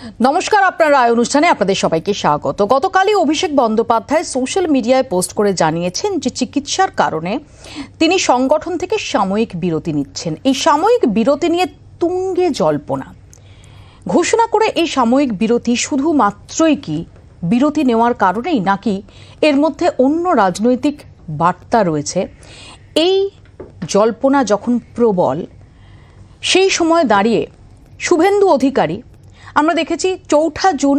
নমস্কার, আপনার রায় অনুষ্ঠানে আপনাদের সবাইকে স্বাগত। গতকালই অভিষেক বন্দ্যোপাধ্যায় সোশ্যাল মিডিয়ায় পোস্ট করে জানিয়েছেন যে চিকিৎসার কারণে তিনি সংগঠন থেকে সাময়িক বিরতি নিচ্ছেন। এই সাময়িক বিরতি নিয়ে তুঙ্গে জল্পনা। ঘোষণা করে এই সাময়িক বিরতি শুধুমাত্রই কি বিরতি নেওয়ার কারণেই, নাকি এর মধ্যে অন্য রাজনৈতিক বার্তা রয়েছে? এই জল্পনা যখন প্রবল, সেই সময় দাঁড়িয়ে শুভেন্দু অধিকারী আমরা দেখেছি চৌঠা জুন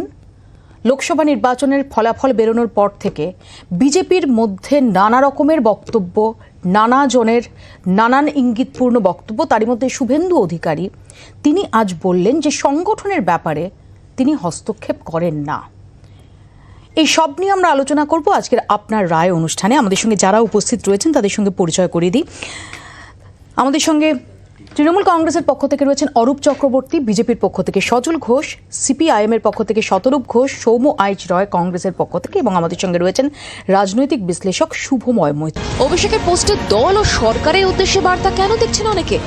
লোকসভা নির্বাচনের ফলাফল বেরোনোর পর থেকে বিজেপির মধ্যে নানা রকমের বক্তব্য, নানা জনের নানান ইঙ্গিতপূর্ণ বক্তব্য। তারই মধ্যে শুভেন্দু অধিকারী, তিনি আজ বললেন যে সংগঠনের ব্যাপারে তিনি হস্তক্ষেপ করেন না। এই সব নিয়ে আমরা আলোচনা করব আজকের আপনার রায় অনুষ্ঠানে। আমাদের সঙ্গে যারা উপস্থিত রয়েছেন তাদের সঙ্গে পরিচয় করিয়ে দিই। আমাদের সঙ্গে তৃণমূল কংগ্রেসের পক্ষ থেকে রয়েছেন অরূপ চক্রবর্তী, বিজেপির পক্ষ থেকে সজল ঘোষ সিপিআইএম এর পক্ষ থেকে শতরূপ ঘোষ, সৌম্য আইচ রয় কংগ্রেসের পক্ষ থেকে এবং আমাদের সঙ্গে রয়েছেন রাজনৈতিক বিশ্লেষক শুভময় মৈত্র। অভিষেকের পোস্টে দল ও সরকারের উদ্দেশ্যে বার্তা কেন দেখছেন অনেকে?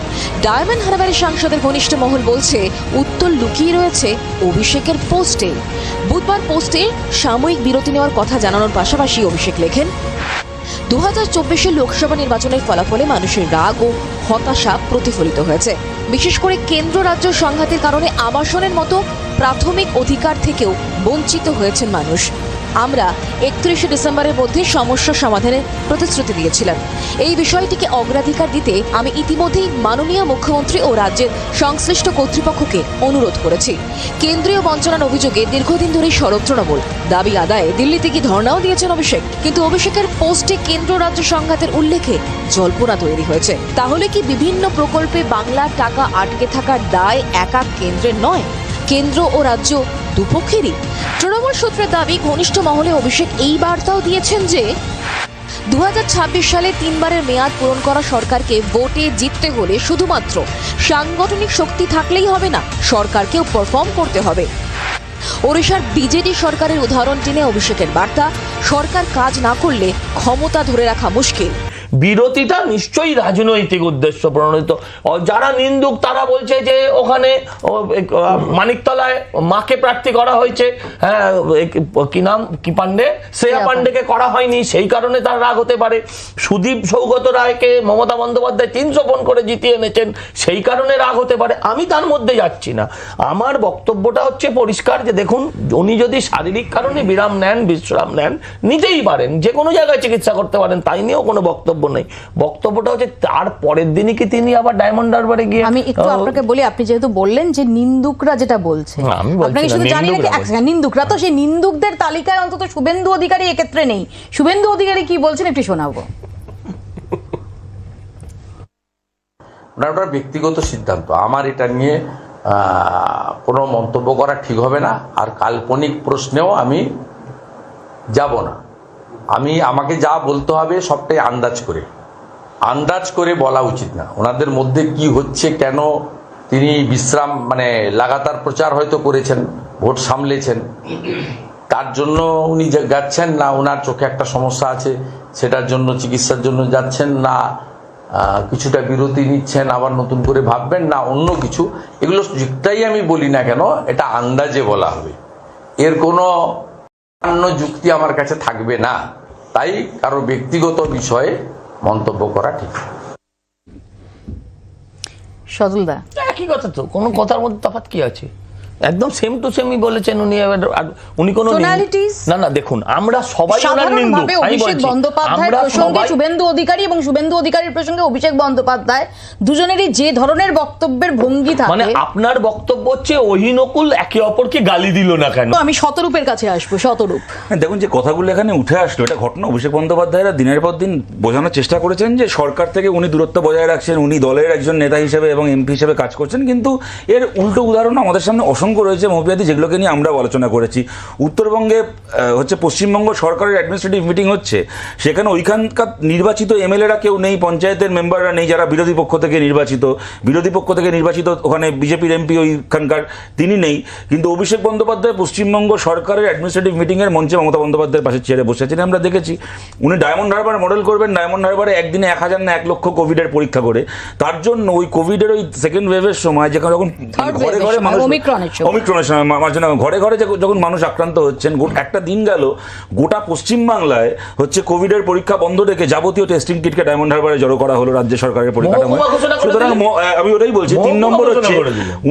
ডায়মন্ড হারবারের সাংসদের ঘনিষ্ঠ মহল বলছে, উত্তর লুকিয়ে রয়েছে অভিষেকের পোস্টে। বুধবার পোস্টে সাময়িক বিরতি নেওয়ার কথা জানানোর পাশাপাশি অভিষেক লেখেন দু হাজার চব্বিশের লোকসভা নির্বাচনের ফলাফলে মানুষের রাগ ও হতাশা প্রতিফলিত হয়েছে। বিশেষ করে কেন্দ্র রাজ্য সংঘাতের কারণে আবাসনের মতো প্রাথমিক অধিকার থেকেও বঞ্চিত হয়েছেন মানুষ। আমরা একত্রিশে ডিসেম্বরের মধ্যে সমস্যা সমাধানের প্রতিশ্রুতি দিয়েছিলাম। এই বিষয়টিকে অগ্রাধিকার দিতে আমি ইতিমধ্যেই মাননীয় মুখ্যমন্ত্রী ও রাজ্যের সংশ্লিষ্ট কর্তৃপক্ষকে অনুরোধ করেছি। কেন্দ্রীয় বঞ্চনার অভিযোগে দীর্ঘদিন ধরেই সড়ক তৃণমূল। দাবি আদায়ে দিল্লিতে কি ধর্ণাও দিয়েছেন অভিষেক। কিন্তু অভিষেকের পোস্টে কেন্দ্র রাজ্য সংঘাতের উল্লেখে জল্পনা তৈরি হয়েছে। তাহলে কি বিভিন্ন প্রকল্পে বাংলার টাকা আটকে থাকার দায় একা কেন্দ্রের নয়? কেন্দ্র ও রাজ্য দুপক্ষেরই। তৃণমূল সূত্রের দাবি, ঘনিষ্ঠ মহলে অভিষেক এই বার্তাও দিয়েছেন যে দু হাজার ছাব্বিশ সালে তিনবারের মেয়াদ পূরণ করা সরকারকে ভোটে জিততে হলে শুধুমাত্র সাংগঠনিক শক্তি থাকলেই হবে না, সরকারকেও পারফর্ম করতে হবে। ওড়িশার বিজেডি সরকারের উদাহরণ টেনে অভিষেকের বার্তা, সরকার কাজ না করলে ক্ষমতা ধরে রাখা মুশকিল। বিরতিটা নিশ্চয়ই রাজনৈতিক উদ্দেশ্য প্রণোদিত। যারা নিন্দুক তারা বলছে যে ওখানে মানিকতলায় মাকে প্রার্থী করা হয়েছে। হ্যাঁ কি নাম? কি পান্ডে? শ্রেয়া পান্ডেকে করা হয়নি সেই কারণে তার রাগ হতে পারে। সুদীপ সৌগত রায়কে মমতা বন্দ্যোপাধ্যায় তিনশো ফোন করে জিতিয়ে এনেছেন সেই কারণে রাগ হতে পারে। আমি তার মধ্যে যাচ্ছি না। আমার বক্তব্যটা হচ্ছে পরিষ্কার যে দেখুন উনি যদি শারীরিক কারণে বিরাম নেন বিশ্রাম নেন নিতেই পারেন। যে কোনো জায়গায় চিকিৎসা করতে পারেন তাই নিয়েও কোনো বক্তব্য নেই। বক্তব্যটা হচ্ছে তার পরের দিনই কি তিনি আবার ডায়মন্ড হারবারে গিয়ে আমি একটু আপনাকে বলি আপনি যেহেতু বললেন যে নিন্দুকরা যেটা বলছে না, আমি বলছি শুধু জানি নিন্দুকরা নাকি নিন্দুকরা তো সেই নিন্দুকদের তালিকায় অন্তত শুভেন্দু অধিকারী এক্ষেত্রে নেই। শুভেন্দু অধিকারী কি বলছেন একটু শোনাবো। ওনার ওনার ব্যক্তিগত সিদ্ধান্ত। আমার এটা নিয়ে আহ, কোনো মন্তব্য করা ঠিক হবে না। আর কাল্পনিক প্রশ্নেও আমি যাব না। আমি আমাকে যা বলতে হবে সবটাই আন্দাজ করে। আন্দাজ করে বলা উচিত না। ওনাদের মধ্যে কি হচ্ছে, কেন তিনি বিশ্রাম মানে লাগাতার প্রচার হয়তো করেছেন, ভোট সামলেছেন, তার জন্য উনি যাচ্ছেন না ওনার চোখে একটা সমস্যা আছে, সেটার জন্য, চিকিৎসার জন্য যাচ্ছেন না কিছুটা বিরতি নিচ্ছেন, আবার নতুন করে ভাববেন না, অন্য কিছু। এগুলো যেটাই আমি বলি না কেন, এটা আন্দাজে বলা হবে। এর কোনো অন্য যুক্তি আমার কাছে থাকবে না। তাই কারও ব্যক্তিগত বিষয়ে মন্তব্য করা ঠিক। সজলদা। একই কথা তো কোনো কথার মধ্যে তফাৎ কি আছে? একদম সেম টু সেমই বলেছেন উনি আর উনি কোনো না না দেখুন আমরা সবাই ওনার আমি অভিষেক বলছি, বন্দ্যোপাধ্যায়ের প্রসঙ্গে শুভেন্দু অধিকারী এবং শুভেন্দু অধিকারীর প্রসঙ্গে অভিষেক বন্দ্যোপাধ্যায় দুজনেরই যে ধরনের বক্তব্যের ভঙ্গি থাকে মানে আপনার বক্তব্য হচ্ছে অহিনকুল একে অপরকে গালি দিল না কেন? তো আমি শতরূপের কাছে আসব শতরূপ। হ্যাঁ, দেখুন যে কথাগুলো এখানে উঠে আসলো এটা ঘটনা অভিষেক বন্দ্যোপাধ্যায়রা দিনের পর দিন বোঝানোর চেষ্টা করেছেন যে সরকার থেকে উনি দূরত্ব বজায় রাখছেন উনি দলের একজন নেতা হিসেবে এবং এমপি হিসেবে কাজ করছেন কিন্তু এর উল্টো উদাহরণ আমাদের সামনে অসংখ্য রয়েছে মহিয়াদি যেগুলোকে নিয়ে আমরা আলোচনা করেছি। উত্তরবঙ্গে হচ্ছে পশ্চিমবঙ্গ সরকারের অ্যাডমিনিস্ট্রেটিভ মিটিং হচ্ছে। সেখানে ওইখানকার নির্বাচিত এমএলএরা কেউ নেই পঞ্চায়েতের মেম্বাররা নেই যারা বিরোধী পক্ষ থেকে নির্বাচিত। বিরোধী পক্ষ থেকে নির্বাচিত ওখানে বিজেপির এমপি ওইখানকার তিনি নেই। কিন্তু অভিষেক বন্দ্যোপাধ্যায় পশ্চিমবঙ্গ সরকারের অ্যাডমিনিস্ট্রেটিভ মিটিংয়ের মঞ্চে মমতা বন্দ্যোপাধ্যায়ের পাশে চেয়ারে বসেছেন আমরা দেখেছি। উনি ডায়মন্ড হারবার মডেল করবেন ডায়মন্ড হারবারে একদিনে এক হাজার না এক লক্ষ কোভিডের পরীক্ষা করে। তার জন্য ওই কোভিডের ওই সেকেন্ড ওয়েভের সময় যেখানে যখন ঘরে ঘরে মানুষ Omicron-এর সময় মাঝে ঘরে ঘরে যখন মানুষ আক্রান্ত হচ্ছেন একটা দিন গেল গোটা পশ্চিমবাংলায় হচ্ছে কোভিডের পরীক্ষা বন্ধ রেখে যাবতীয় টেস্টিং কিটকে ডায়মন্ড হারবারে জড়ো করা হলো রাজ্য সরকারের পরিকাঠামো সুতরাং আমি ওটাই বলছি তিন নম্বর হচ্ছে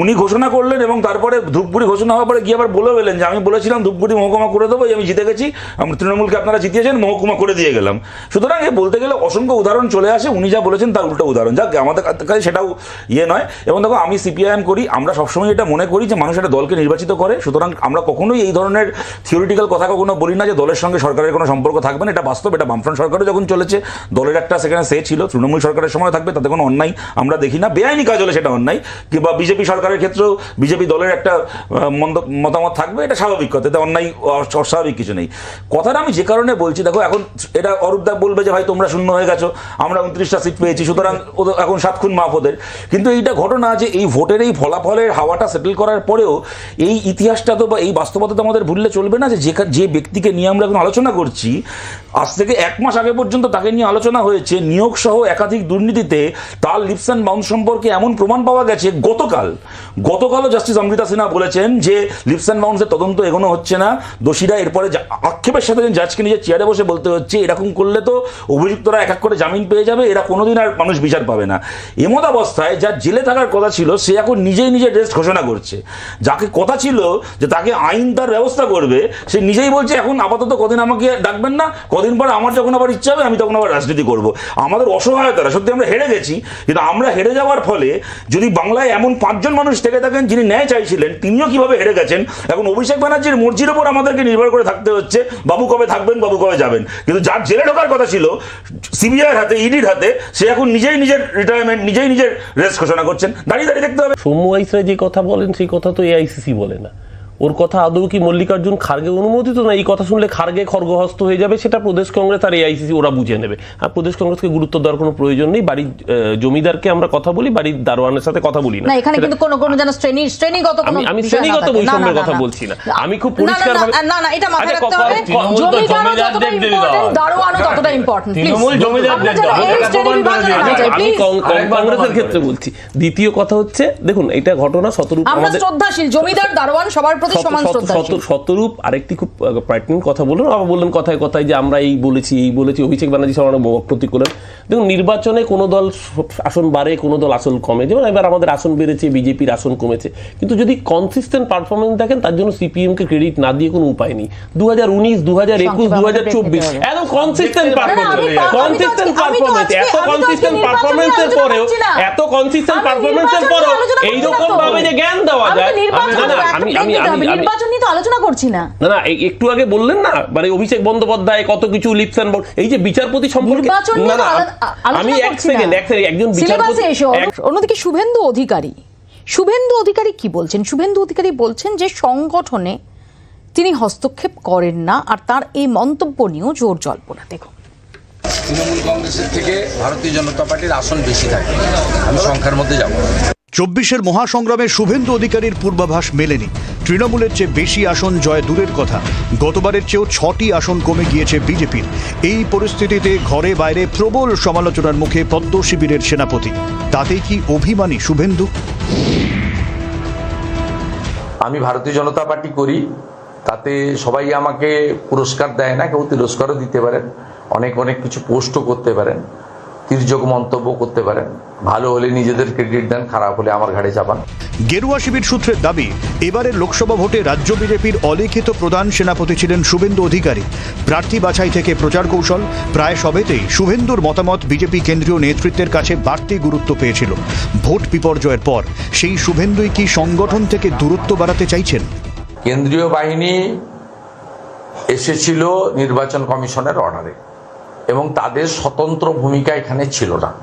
উনি ঘোষণা করলেন এবং তারপরে ধূপগুড়ি ঘোষণা হওয়ার পরে গিয়ে আবার বলে গেলেন যে আমি বলেছিলাম ধূপগুড়ি মহকুমা করে দেবো আমি জিতে গেছি। আমরা তৃণমূলকে আপনারা জিতিয়েছেন মহকুমা করে দিয়ে গেলাম। সুতরাং এ বলতে গেলে অসংখ্য উদাহরণ চলে আসে উনি যা বলেছেন তার উল্টো উদাহরণ। যাক আমাদের কাছে সেটাও ইয়ে নয়। এবং দেখো আমি সিপিআইএম করি আমরা সবসময় এটা মনে করি যে মানুষ একটা দলকে নির্বাচিত করে। সুতরাং আমরা কখনোই এই ধরনের থিওরিটিক্যাল কথা কখনো বলি না যে দলের সঙ্গে সরকারের কোনো সম্পর্ক থাকবে না। এটা বাস্তব, এটা বামফ্রন্ট সরকারও যখন চলেছে, দলের একটা সেখানে সে ছিল, তৃণমূল সরকারের সময় থাকবে, তাতে কোনো অন্যায় আমরা দেখি না। বেআইনি কাজ হলে সেটা অন্যায়। কিংবা বিজেপি সরকারের ক্ষেত্রেও বিজেপি দলের একটা মন্দ- মতামত থাকবে, এটা স্বাভাবিক কথা। এতে অন্যায় অস্বাভাবিক কিছু নেই। কথাটা আমি যে কারণে বলছি, দেখো, এখন এটা অরূপদা বলবে যে, ভাই, তোমরা শূন্য হয়ে গেছো, আমরা উনত্রিশটা সিট পেয়েছি, সুতরাং এখন সাত খুন মাফ ওদের। কিন্তু এইটা ঘটনা যে এই ভোটের এই ফলাফলের হাওয়াটা সেটেল করার পরেও এই ইতিহাসটা তো বা এই বাস্তবতা তো আমাদের ভুললে চলবে না যে যে ব্যক্তিকে নিয়ে আমরা এখন আলোচনা করছি, আজ থেকে এক মাস আগে পর্যন্ত তাকে নিয়ে আলোচনা হয়েছে নিয়োগ সহ একাধিক দুর্নীতিতে তার লিপস অ্যান্ড বাউন্স সম্পর্কে এমন প্রমাণ পাওয়া গেছে গতকাল। গতকালও জাস্টিস অমৃতা সিনহা বলেছেন যে লিপস অ্যান্ড বাউন্সের তদন্ত এগোনো হচ্ছে না। দোষীরা এরপরে আক্ষেপের সাথে জাজকে নিজের চেয়ারে বসে বলতে হচ্ছে, এরকম করলে তো অভিযুক্তরা এক এক করে জামিন পেয়ে যাবে, এরা কোনোদিন আর মানুষ বিচার পাবে না। এমত অবস্থায় যার জেলে থাকার কথা ছিল, সে এখন নিজেই নিজের রেস্ট ঘোষণা করছে। যাকে কথা ছিল যে তাকে আইন তার ব্যবস্থা করবে, সে নিজেই বলছে, এখন আপাতত কদিন আমাকে ডাকবেন না, কদিন পরে আমার যখন আবার ইচ্ছা হবে, আমি তখন আবার রাজনীতি করব। আমাদের অসহায়তারা, সত্যি আমরা হেরে গেছি, কিন্তু আমরা হেরে যাওয়ার ফলে যদি বাংলায় এমন পাঁচজন মানুষ থেকে থাকেন যিনি ন্যায় চাইছিলেন, তিনিও কীভাবে হেরে গেছেন? এখন অভিষেক ব্যানার্জির মর্জির ওপর আমাদেরকে নির্ভর করে থাকতে হচ্ছে, বাবু কবে থাকবেন, বাবু কবে যাবেন? কিন্তু যার জেলে ঢোকার কথা ছিল, সিবিআইয়ের হাতে, ইডির হাতে, সে এখন নিজেই নিজের রিটায়ারমেন্ট নিজেই নিজের রেস্ট ঘোষণা করছেন। দাঁড়িয়ে দাঁড়িয়ে দেখতে হবে। সৌম্য যে কথা বলেন, সেই কথা তো এআইসিসি বলে না। ওর কথা আদৌ কি মল্লিকার্জুন খার্গে অনুমোদিত? না এই কথা শুনলে খার্গে খর্গহস্ত হয়ে যাবে সেটা প্রদেশ কংগ্রেস আর এআইসিসি ওরা বুঝে নেবে। আর প্রদেশ কংগ্রেসকে গুরুত্ব দেওয়ার কোনো প্রয়োজন নেই। বাড়ির জমিদারকে আমরা কথা বলি বাড়ির দারোয়ানের সাথে কথা বলি না। এখানে কিন্তু কোনো কোনো যেন শ্রেণি শ্রেণীগত কোনো আমি- শ্রেণীগত বৈষম্যের কথা বলছি না। আমি খুব না, না, না, এটা মাথায় আচ্ছা, রাখতে হবে। যতটা ইম্পর্টেন্ট দারোয়ানও ততটা ইম্পর্টেন্ট তৃণমূল জমিদারদের আমি কংগ্রেসের ক্ষেত্রে বলছি। দ্বিতীয় কথা হচ্ছে দেখুন এটা ঘটনা শতরূপ আমরা শ্রদ্ধাশীল জমিদার দারোয়ান সবার প্রতি শতরূপ আরেকটি খুব প্রাইটিন কথা বললেন। আবার বললেন কথায় কথায় যে আমরা এই বলেছি এই বলেছি অভিষেক ব্যানার্জি সবার প্রতি করলেন। দেখুন নির্বাচনে কোনো দল আসন বাড়ে কোনো দল আসন কমে। যেমন এবার আমাদের আসন বেড়েছে বিজেপির আসন কমেছে। কিন্তু যদি কনসিস্টেন্ট পারফরমেন্স দেখেন তার জন্য সিপিএম কে ক্রেডিট না দিয়ে কোনো উপায় নেই। দু হাজার উনিশ দু হাজার একুশ দু হাজার চব্বিশ একদম কনসিস্টেন্ট পারফরমেন্স কনসিস্টেন্ট পারফরমেন্স এত কনসিস্টেন্ট পারফরমেন্সের পরেও এত কনসিস্টেন্ট পারফরমেন্সের পরেও এইরকম ভাবে যে জ্ঞান দেওয়া যায় আমি। আমি আমি নির্বাচন নিয়ে তো আলোচনা করছি না। না না একটু আগে বললেন না? মানে অভিষেক বন্দ্যোপাধ্যায় কত কিছু এই যে বিচারপতি সম্পর্কে না না আমি এক সেকেন্ড এক সেকেন্ড একজন বিচারপতি অন্যদিকে শুভেন্দু অধিকারী। শুভেন্দু অধিকারী কি বলছেন? শুভেন্দু অধিকারী বলছেন যে সংগঠনে তিনি হস্তক্ষেপ করেন না আর তার এই মন্তব্য নিয়েও জোর জল্পনা। দেখুন। তৃণমূল কংগ্রেসের থেকে ভারতীয় জনতা পার্টির আসন বেশি থাকে। আমি সংখ্যার মধ্যে যাব। চব্বিশের মহাসংগ্রামে শুভেন্দু অধিকারীর পূর্বাভাস মেলেনি। তৃণমূলের চেয়ে বেশি আসন জয় দূরের কথা। গতবারের চেয়েও ছটি আসন কমে গিয়েছে বিজেপির। এই পরিস্থিতিতে ঘরে বাইরে প্রবল সমালোচনার মুখে পদ্ম শিবিরের সেনাপতি। তাতেই কি অভিমানী শুভেন্দু? আমি ভারতীয় জনতা পার্টি করি। তাতে সবাই আমাকে পুরস্কার দেয় না কেউ তিরস্কারও দিতে পারেন। অনেক অনেক কিছু পোস্টও করতে পারেন তির্যক মন্তব্য করতে পারেন। ভালো হলে নিজেদের ক্রেডিট দেন খারাপ হলে আমার ঘাড়ে চাপান। গেরুয়া শিবির সূত্রের দাবি এবারের লোকসভা ভোটে রাজ্য বিজেপির অলিখিত প্রধান সেনাপতি ছিলেন শুভেন্দু অধিকারী। প্রার্থী বাছাই থেকে প্রচার কৌশল প্রায় সবেতেই শুভেন্দুর মতামত বিজেপি কেন্দ্রীয় নেতৃত্বের কাছে বাড়তি গুরুত্ব পেয়েছিল। ভোট বিপর্যয়ের পর সেই শুভেন্দুই কি সংগঠন থেকে দূরত্ব বাড়াতে চাইছেন? কেন্দ্রীয় বাহিনী এসেছিল নির্বাচন কমিশনের অর্ডারে এবং তাদের স্বতন্ত্র ভূমিকা এখানে ছিল না।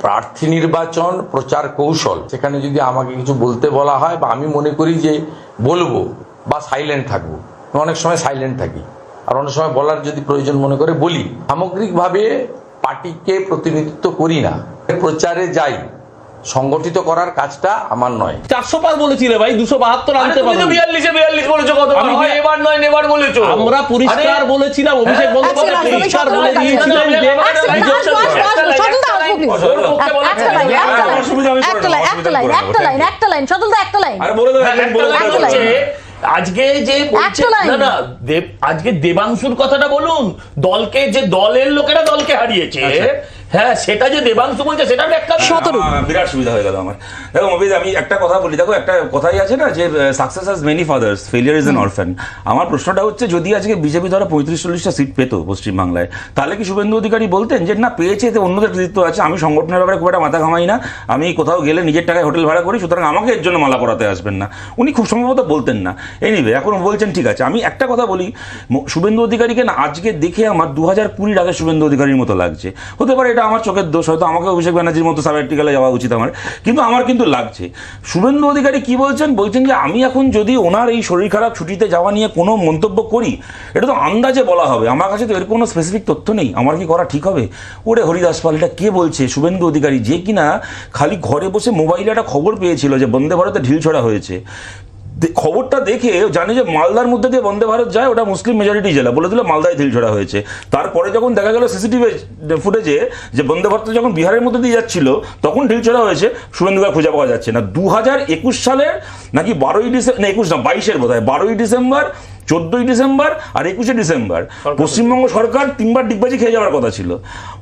প্রার্থী নির্বাচন, প্রচার কৌশল, সেখানে যদি আমাকে কিছু বলতে বলা হয় বা আমি মনে করি যে বলব বা সাইলেন্ট থাকব। অনেক সময় সাইলেন্ট থাকি। আর অনেক সময় বলার যদি প্রয়োজন মনে করে বলি। সামগ্রিকভাবে পার্টিকে প্রতিনিধিত্ব করি না। প্রচারে যাই। সংগঠিত করার কাজটা আমার নয় চারশো পার বলেছিলে ভাই দুশো বাহাত্তর আনতে পারো বিয়াল্লিশে বিয়াল্লিশ বলেছ কত হয় এবার নয় নেবার বলেছ আমরা পরিষ্কার বলেছিলাম অভিষেক হ্যাঁ, বন্দ্যোপাধ্যায় আচ্ছা, পরিষ্কার বলে দিয়েছিলেন যে হ্যাঁ। আজকে যে লাইন। না না আজকে দেবাংশুর কথাটা বলুন দলকে যে দলের লোকেরা দলকে হারিয়েছে হ্যাঁ সেটা যে দেবাংশু বলছে সেটা ব্যাখ্যা দিন। সতেরো। বিরাট সুবিধা হয়ে গেল আমার। দেখো মবিজ আমি একটা কথা বলি। দেখো একটা কথাই আছে না যে success has many fathers failure is an orphan আমার প্রশ্নটা হচ্ছে যদি আজকে বিজেপি ধরো পঁয়ত্রিশ চল্লিশটা সিট পেতো পশ্চিমবাংলায় তাহলে কি শুভেন্দু অধিকারী বলতেন যে না পেয়েছে এতে অন্যদের কৃতিত্ব আছে আমি সংগঠনের ব্যাপারে খুব একটা মাথা ঘামাই না আমি কোথাও গেলে নিজের টাকায় হোটেল ভাড়া করি সুতরাং আমাকে এর জন্য মালা পরাতে আসবেন না। উনি খুব সম্ভবত বলতেন না। এনিওয়ে এখন বলছেন ঠিক আছে আমি একটা কথা বলি ম- শুভেন্দু অধিকারীকে না আজকে দেখে আমার দু হাজার কুড়ির আগে শুভেন্দু অধিকারীর মতো লাগছে। হতে পারে এটা আমার চোখের দোষ, হয়তো আমাকে অভিষেক ব্যানার্জির মতো সাবেটিক্যালে যাওয়া উচিত আমার। কিন্তু আমার কিন্তু লাগছে। শুভেন্দু অধিকারী কি বলছেন? বলছেন যে আমি এখন যদি ওনার এই শরীর খারাপ ছুটিতে যাওয়া নিয়ে কোনো মন্তব্য করি, এটা তো আন্দাজে বলা হবে। আমার কাছে তো এর কোনো স্পেসিফিক তথ্য নেই। আমার কি করা ঠিক হবে? ওরে হরিদাস পাল, এটা কে বলছে? শুভেন্দু অধিকারী যে কিনা খালি ঘরে বসে মোবাইলে একটা খবর পেয়েছিল যে বন্দে ভারতে ঢিল ছড়া হয়েছে। খবরটা দেখে জানি যে মালদার মধ্যে দিয়ে বন্দে ভারত যায়, ওটা মুসলিম মেজরিটি জেলা বলে দিল মালদায় ঢিল ছড়া হয়েছে। তারপরে যখন দেখা গেল সিসিটিভি ফুটেজে যে বন্দে ভারত যখন বিহারের মধ্যে দিয়ে যাচ্ছিল, তখন ঢিল ছড়া হয়েছে শুভেন্দুকে খুঁজে পাওয়া যাচ্ছে না। দু হাজার একুশ সালের নাকি বারোই ডিসেম্বর না, একুশ না, বাইশের বোধ হয় বারোই ডিসেম্বর চোদ্দই ডিসেম্বর আর একুশে ডিসেম্বর। পশ্চিমবঙ্গ সরকার তিনবার ডিগবাজি খেয়ে যাওয়ার কথা ছিল।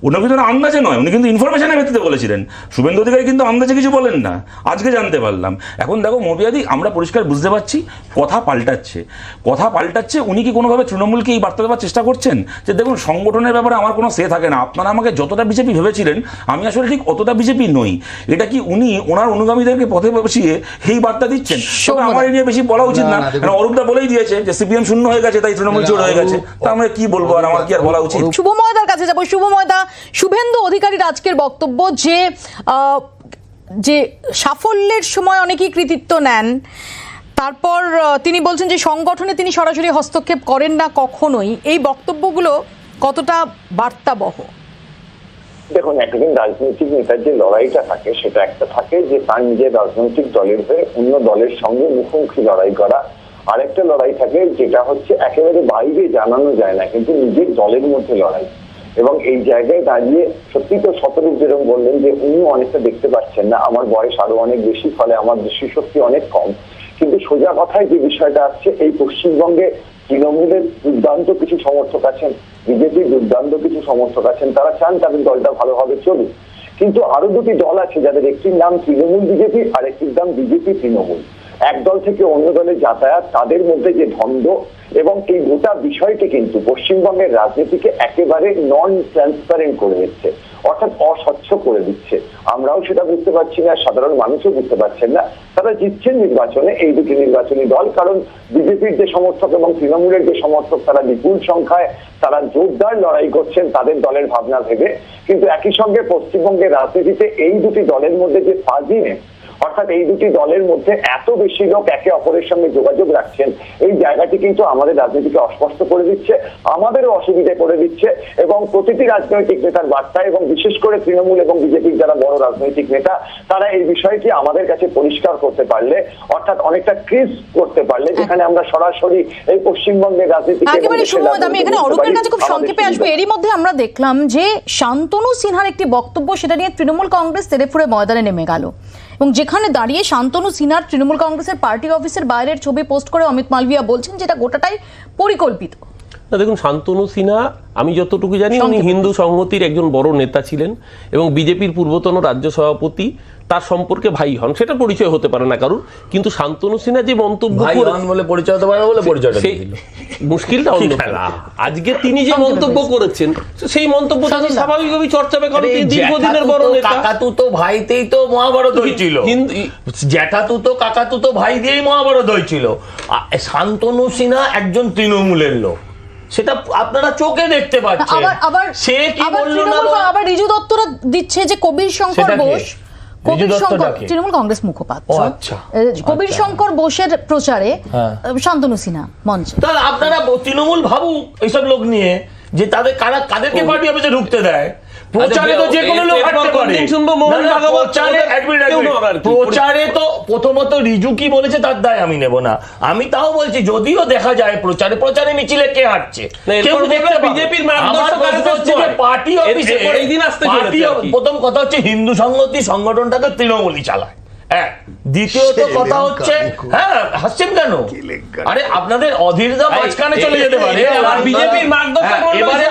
উনি কিন্তু আন্দাজে নয় উনি কিন্তু ইনফরমেশনের ভিত্তিতে বলেছিলেন। শুভেন্দু অধিকারী কিন্তু আন্দাজে কিছু বলেন না। আজকে জানতে পারলাম। এখন দেখো মবিয়াদি আমরা পরিষ্কার বুঝতে পারছি কথা পাল্টাচ্ছে। কথা পাল্টাচ্ছে উনি কি কোনোভাবে তৃণমূলকে এই বার্তা দেওয়ার চেষ্টা করছেন? যে দেখুন সংগঠনের ব্যাপারে আমার কোনো সে থাকে না। আপনারা আমাকে যতটা বিজেপি ভেবেছিলেন আমি আসলে ঠিক অতটা বিজেপি নই। এটা কি উনি ওনার অনুগামীদেরকে পথে বসিয়ে এই বার্তা দিচ্ছেন? তবে আমার এই নিয়ে বেশি বলা উচিত না। অরূপদা বলেই দিয়েছে যে সিপিএম শূন্য হয়ে গেছে তাই তৃণমূল জোর হয়ে গেছে। তা আমরা কি বলব আর আমার কি আর বলা উচিত? শুভময়দার কাছে যাব। শুভময়দা শুভেন্দু অধিকারীর আজকের বক্তব্য যে আহ, যে সাফল্যের সময় অনেকেই কৃতিত্ব নেন। তারপর তিনি বলছেন যে সংগঠনে তিনি সরাসরি হস্তক্ষেপ করেন না কখনোই। এই বক্তব্যগুলো কতটা বার্তাবহ? দেখুন একদিন রাজনৈতিক নেতার যে লড়াইটা থাকে সেটা একটা থাকে যে তার নিজের রাজনৈতিক দলের হয়ে অন্য দলের সঙ্গে মুখোমুখি লড়াই করা। আরেকটা লড়াই থাকে যেটা হচ্ছে একেবারে বাইরে জানানো যায় না, কিন্তু নিজের দলের মধ্যে লড়াই। এবং এই জায়গায় দাঁড়িয়ে সত্যি তো শতরূপ যেরকম বললেন যে উনিও অনেকটা দেখতে পাচ্ছেন না, আমার বয়স আরও অনেক বেশি, ফলে আমার দৃষ্টিশক্তি অনেক কম। কিন্তু সোজা কথায় যে বিষয়টা আসছে, এই পশ্চিমবঙ্গে তৃণমূলের দুর্দান্ত কিছু সমর্থক আছেন, বিজেপির দুর্দান্ত কিছু সমর্থক আছেন, তারা চান তাদের দলটা ভালোভাবে চলুক। কিন্তু আরও দুটি দল আছে যাদের একটির নাম তৃণমূল বিজেপি আর একটির নাম বিজেপি তৃণমূল। এক দল থেকে অন্য দলে যাতায়াত, তাদের মধ্যে যে দ্বন্দ্ব এবং এই গোটা বিষয়টি কিন্তু পশ্চিমবঙ্গের রাজনীতিকে একেবারে নন ট্রান্সপারেন্ট করে দিচ্ছে, অর্থাৎ অস্বচ্ছ করে দিচ্ছে। আমরাও সেটা বুঝতে পারছি না, সাধারণ মানুষও বুঝতে পারছেন না। তারা জিতছেন নির্বাচনে, এই দুটি নির্বাচনী দল, কারণ বিজেপির যে সমর্থক এবং তৃণমূলের যে সমর্থক, তারা বিপুল সংখ্যায়, তারা জোরদার লড়াই করছেন তাদের দলের ভাবনা ভেবে। কিন্তু একই সঙ্গে পশ্চিমবঙ্গের রাজনীতিতে এই দুটি দলের মধ্যে যে ফাজিনেস অর্থাৎ এই দুটি দলের মধ্যে এত বেশি লোক একে অপরের সঙ্গে যোগাযোগ রাখছেন, এই জায়গাটি কিন্তু আমাদের রাজনীতিকে অস্পষ্ট করে দিচ্ছে, আমাদেরও অসুবিধে করে দিচ্ছে এবং প্রতিটি রাজনৈতিক নেতার বার্তা এবং বিশেষ করে তৃণমূল এবং বিজেপির যারা বড় রাজনৈতিক নেতা, তারা এই বিষয়টি আমাদের কাছে পরিষ্কার করতে পারলে অর্থাৎ অনেকটা ক্রিস করতে পারলে যেখানে আমরা সরাসরি এই পশ্চিমবঙ্গের একেবারে আমি এখানে অরূপের কাছে খুব সংক্ষেপে আসব। এরই মধ্যে আমরা দেখলাম যে শান্তনু সিনহার একটি বক্তব্য সেটা নিয়ে তৃণমূল কংগ্রেস তেরেফুরে ময়দানে নেমে গেল। এবং যেখানে দাঁড়িয়ে শান্তনু সিনহার তৃণমূল কংগ্রেসের পার্টি অফিসের বাইরের ছবি পোস্ট করে অমিত মালভিয়া বলছেন যেটা গোটাটাই পরিকল্পিত। না দেখুন শান্তনু সিনহা আমি যতটুকু জানি উনি হিন্দু সংহতির একজন বড় নেতা ছিলেন এবং বিজেপির পূর্বতন রাজ্য সভাপতি তার সম্পর্কে ভাই হন। সেটা পরিচয় হতে পারে না কারণ কিন্তু শান্তনু সিনহা যে মন্তব্য ভাই হন বলে পরিচয় হতে পারে না বলে পরিচয়টা সেই মুশকিলটা অন্য আজকে তিনি যে মন্তব্য করেছেন সেই মন্তব্যটা তো স্বাভাবিকভাবেই চর্চা হবে কারণ তিনি দীর্ঘদিনের বড় নেতা। কাকাতুতো ভাইতেই তো মহাভারত হয়েছিল। হিন্দু- জ্যাঠাতুতো কাকাতুতো ভাই দিয়েই মহাভারত হয়েছিল। শান্তনু সিনহা একজন তৃণমূলের লোক। সেটা আপনারা চোখে দেখতে পাচ্ছেন। আবার আবার সে কি বলল না আবার রিজু দত্তরা দিচ্ছে যে কবির শঙ্কর বোস কবির শঙ্কর তৃণমূল কংগ্রেস মুখপাত্র। আচ্ছা। কবির আচ্ছা। শঙ্কর বোসের প্রচারে হ্যাঁ। শান্তনু সিনহা মঞ্চে। তাহলে আপনারা তৃণমূল ভাবুক এইসব লোক নিয়ে যে তাদের কারা কাদেরকে পার্টি অফিসে ঢুকতে দেয়? প্রচারে তো যে কোনো লোক এরপর হাঁটতে পারে। শুনব মোহন ভাগবত প্রচারে তো প্রথমত রিজু কি বলেছে তার দায় আমি নেব না। আমি তাও বলছি যদিও দেখা যায় প্রচারে প্রচারে মিছিলে কে হাঁটছে? কেউ দেখতে বিজেপির। পার্টি অফিসে আসতে পার্টি আর প্রথম কথা হচ্ছে হিন্দু সংহতি সংগঠনটাকে তৃণমূলই চালায়। এক দ্বিতীয়ত কথা হচ্ছে হ্যাঁ হাসছেন কেন? আরে আপনাদের অধীরদা মাঝখানে চলে যেতে পারে। আবার বিজেপির হ্যাঁ, এবারে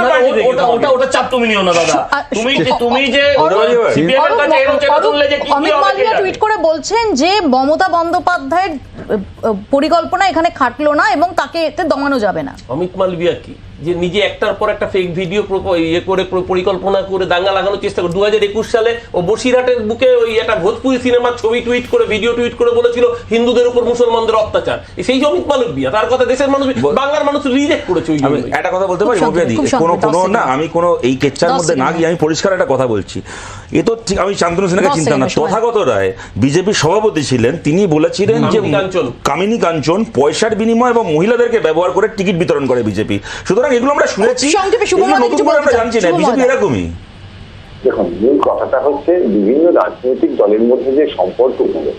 ওটা ওটা ওটা ওটা চাপ তুমি নিও না দাদা। তুমি যে তুমি যে অরূপ- কাছে এরকম চেপে তুললে যে কি অমিত জানে? টুইট করে বলছেন যে মমতা বন্দ্যোপাধ্যায়ের পরিকল্পনা এখানে খাটলো না এবং তাকে এতে দমানো যাবে না। অমিত মালবিয়া কি? যে নিজে একটার পর একটা ফেক ভিডিও ইয়ে করে পরিকল্পনা করে দাঙ্গা লাগানোর চেষ্টা করে। দু হাজার একুশ সালে ও বসিরহাটের বুকে ওই একটা ভোজপুরি সিনেমার ছবি টুইট করে ভিডিও টুইট করে বলেছিল হিন্দুদের উপর মুসলমানদের অত্যাচার। সেই যে অমিত মালবিয়া তার কথা দেশের মানুষ বাংলার মানুষ রিজেক্ট করেছে ওই আমি একটা কথা বলতে পারি খুব কোনো কোনো না আমি কোনো এই কেচ্চার মধ্যে না গিয়ে আমি পরিষ্কার একটা কথা বলছি। এ তো ঠিক আমি শান্তনু সিনহাকে চিন্তা না। তথাগত রায় বিজেপির সভাপতি ছিলেন তিনি বলেছিলেন যে কাঞ্চন। কামিনী কাঞ্চন পয়সার বিনিময় এবং মহিলাদেরকে ব্যবহার করে টিকিট বিতরণ করে বিজেপি। সুতরাং এগুলো আমরা শুনেছি নতুন করে আমরা। জানছি না বিজেপি এরকমই দেখুন মূল কথাটা হচ্ছে বিভিন্ন রাজনৈতিক দলের মধ্যে যে সম্পর্কগুলো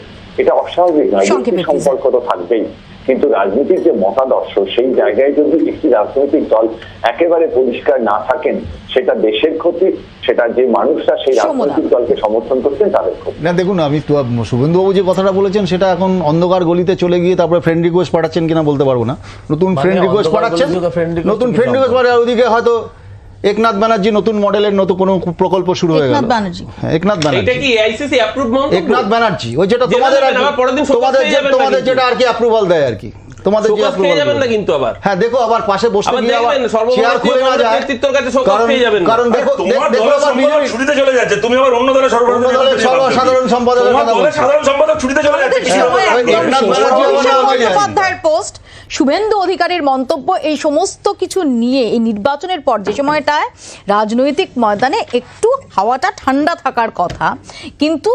এটা অস্বাভাবিক নয়। সম্পর্ক তো থাকবেই কিন্তু রাজনীতির যে মতাদর্শ সেই জায়গায় যদি একটি রাজনৈতিক দল একেবারে পরিষ্কার না থাকেন সেটা দেশের ক্ষতি সেটা যে মানুষরা সেই রাজনৈতিক দলকে সমর্থন করছেন তাদের ক্ষতি। না দেখুন আমি তো শুভেন্দুবাবু যে কথাটা বলেছেন সেটা এখন অন্ধকার গলিতে চলে গিয়ে তারপরে ফ্রেন্ড রিকোয়েস্ট পাঠাচ্ছেন কিনা বলতে পারব না। নতুন মানে ফ্রেন্ড রিকোয়েস্ট পাঠাচ্ছেন নতুন ফ্রেন্ড রিকোয়েস্ট? পাঠায় ওদিকে হয়তো একনাথ ব্যানার্জি নতুন মডেলের নতুন কোনো প্রকল্প শুরু হয়ে গেল। একনাথ ব্যানার্জি। হ্যাঁ, একনাথ এটা ব্যানার্জি কি এআইসিসি অ্যাপ্রুভ মন্তব্য? একনাথ ব্যানার্জি ওই যেটা তোমাদের তোমাদের তোমাদের যেটা আর কি অ্যাপ্রুভাল দেয় আর কি। তোমাদের যে approval যাবেন না কিন্তু আবার। হ্যাঁ দেখো আবার পাশে বসতে গিয়ে আবার চেয়ার খুলে না যায়। নেতৃত্বের কাছে শোকজ পেয়ে যাবেন। কারণ দেখো তোমার দেখো আবার সম্পাদক ছুটিতে চলে যাচ্ছে তুমি আবার অন্য দলের সর্বসাধারণ অন্য দলের সর্বসাধারণ সম্পাদকের কথা বলছো। সাধারণ সম্পাদক ছুটিতে চলে যাচ্ছে একদম একনাথ ব্যানার্জি হয় পোস্ট শুভেন্দু অধিকারীর মন্তব্য, এই সমস্ত কিছু নিয়ে এই নির্বাচনের পর যে সময়টায় রাজনৈতিক ময়দানে একটু হাওয়াটা ঠান্ডা থাকার কথা, কিন্তু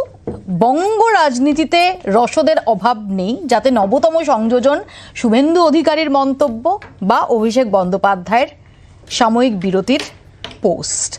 বঙ্গ রাজনীতিতে রসদের অভাব নেই, যাতে নবতম সংযোজন শুভেন্দু অধিকারীর মন্তব্য বা অভিষেক বন্দ্যোপাধ্যায়ের সাময়িক বিরতির পোস্ট।